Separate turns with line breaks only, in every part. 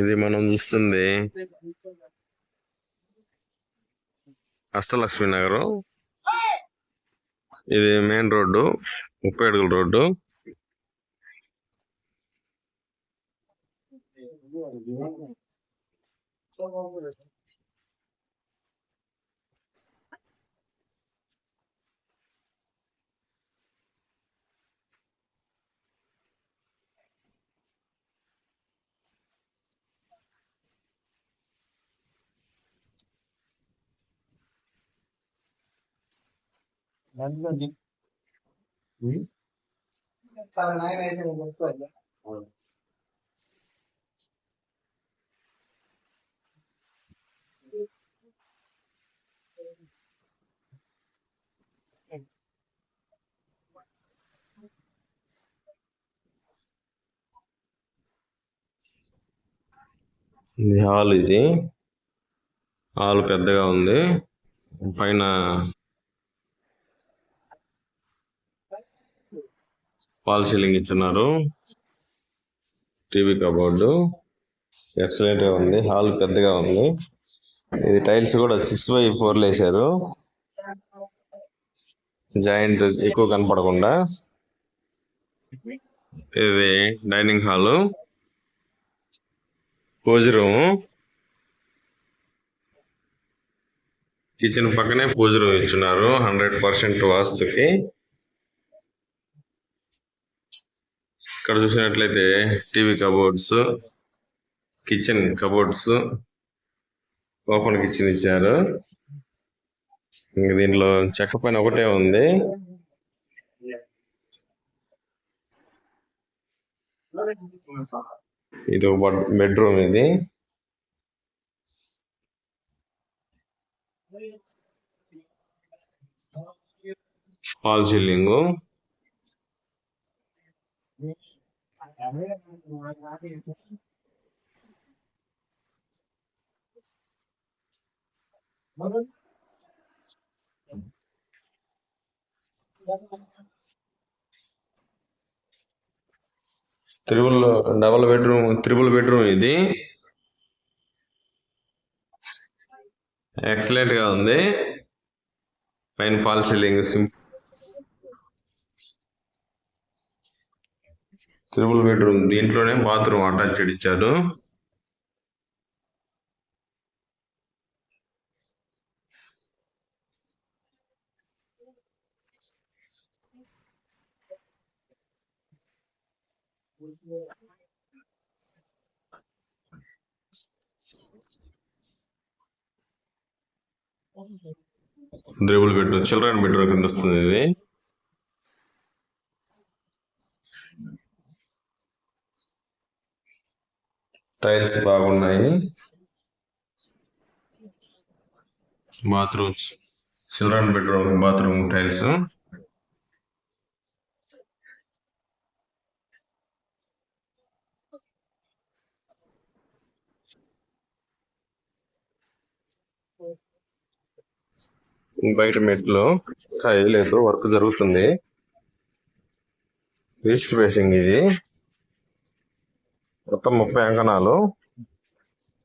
ఇది మనం చూస్తుంది అష్టలక్ష్మి నగరం. ఇది మెయిన్ రోడ్డు ముప్పై అడుగుల రోడ్డు. ఇది హాల్ ఇది. హాల్ పెద్దగా ఉంది. పైన ఫాల్ సీలింగ్ ఇచ్చున్నారు టీవీ కబోర్డు. ఎక్సలెంట్గా ఉంది. హాల్ పెద్దగా ఉంది. ఇది టైల్స్ కూడా సిక్స్ బై ఫోర్ వేసారు జాయింట్ ఎక్కువ కనపడకుండా. ఇది dining hall. Pooja room. Kitchen పక్కనే పూజ రూమ్ ఇచ్చున్నారు. హండ్రెడ్ పర్సెంట్ వాస్తుకి. ఇక్కడ చూసినట్లయితే TV cupboards kitchen cupboards open kitchen ఇచ్చారు. ఇంకా దీంట్లో చెక్క పైన ఒకటే ఉంది. ఇది ఒక బెడ్రూమ్ ఇది. Hall ceiling. Triple double bedroom triple bedroom ఇది. ఎక్సలెంట్గా ఉంది. పైన fall ceiling simple triple bedroom దీంట్లోనే బాత్రూమ్ అటాచ్డ్ ఇచ్చారు. త్రిబుల్ బెడ్రూమ్ చిల్డ్రన్ బెడ్రూమ్ కింద వస్తుంది ఇది. టైల్స్ బాగున్నాయి. Bathroom children bedroom bathroom tiles. బయట మెట్లో ఇంకా వర్క్ జరుగుతుంది. వేస్ట్ ఫేసింగ్ ఇది. మొత్తం ముప్పై అంకణాలు.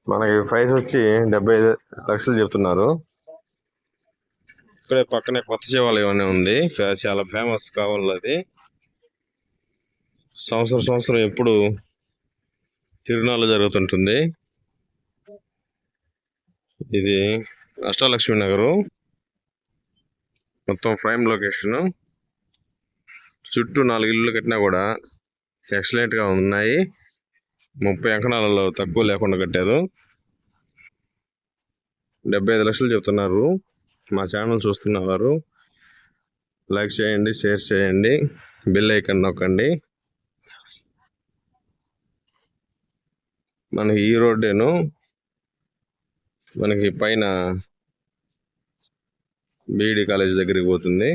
మనకి ప్రైస్ వచ్చి డెబ్బై ఐదు లక్షలు చెప్తున్నారు. ఇక్కడే పక్కనే కొత్త శివాలయం అనే ఉంది. చాలా ఫేమస్ కావాలి అది సంవత్సరం సంవత్సరం ఎప్పుడు తిరునాళ్ళు జరుగుతుంటుంది. ఇది అష్టాలక్ష్మి నగరు. మొత్తం ప్రైమ్ లొకేషన్. చుట్టూ నాలుగు ఇల్లు కట్టినా కూడా ఎక్సలెంట్గా ఉన్నాయి. ముప్పై అంకణాలలో తక్కువ లేకుండా కట్టారు. డెబ్బై ఐదు లక్షలు చెప్తున్నారు. మా ఛానల్ చూస్తున్న వారు లైక్ చేయండి షేర్ చేయండి బిల్ ఐకన్ నొక్కండి. మనకి ఈ రోడ్డేను మనకి పైన బీఈడి కాలేజ్ దగ్గరికి పోతుంది.